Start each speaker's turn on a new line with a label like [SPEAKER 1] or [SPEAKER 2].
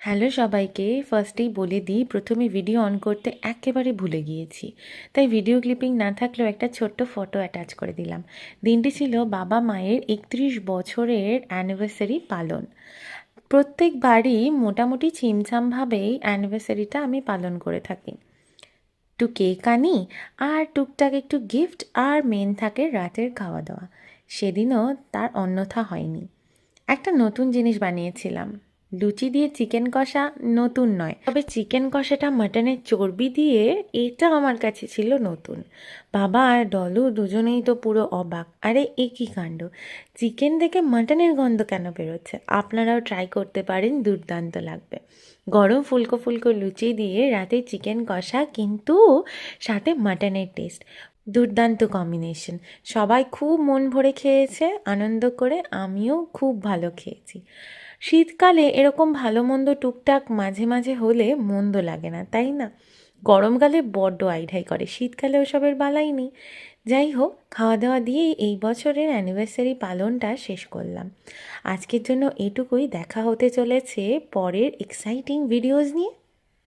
[SPEAKER 1] Hello সবাইকে ফার্স্টেই বলে দিই, প্রথমে ভিডিও অন করতে একেবারে ভুলে গিয়েছি। তাই ভিডিও ক্লিপিং না থাকলেও একটা ছোট্ট ফটো অ্যাটাচ করে দিলাম। দিনটি ছিল বাবা মায়ের একত্রিশ বছরের অ্যানিভার্সারি পালন। প্রত্যেকবারই মোটামুটি ছিমছামভাবেই অ্যানিভার্সারিটা আমি পালন করে থাকি। একটু কেক আনি, আর টুকটাক একটু গিফট আর মেন থাকে রাতের খাওয়া দাওয়া সেদিনও তার অন্যথা হয়নি। একটা নতুন জিনিস বানিয়েছিলাম। লুচি দিয়ে চিকেন কষা নতুন নয়। তবে চিকেন কষাটা মাটনের চর্বি দিয়ে এটা আমার কাছে ছিল নতুন। বাবা আর ডলু দুজনেই তো পুরো অবাক। আরে, এ কী কাণ্ড? চিকেন দেখে মাটনের গন্ধ কেন বেরোচ্ছে? আপনারাও ট্রাই করতে পারেন, দুর্দান্ত লাগবে। গরম ফুলকো ফুলকো লুচি দিয়ে রাতে চিকেন কষা কিন্তু সাথে মাটনের টেস্ট দুর্দান্ত কম্বিনেশন সবাই খুব মন ভরে খেয়েছে, আনন্দ করে আমিও খুব ভালো খেয়েছি। শীতকালে এরকম ভালো মন্দ টুকটাক মাঝে মাঝে হলে মন্দ লাগে না, তাই না? গরমকালে বড্ড আইঢাই করে, শীতকালে ওসবের বালাই নেই। যাই হোক খাওয়া দাওয়া দিয়েই এই বছরের অ্যানিভার্সারি পালনটা শেষ করলাম। আজকের জন্য এটুকুই, দেখা হতে চলেছে পরের এক্সাইটিং ভিডিওস নিয়ে।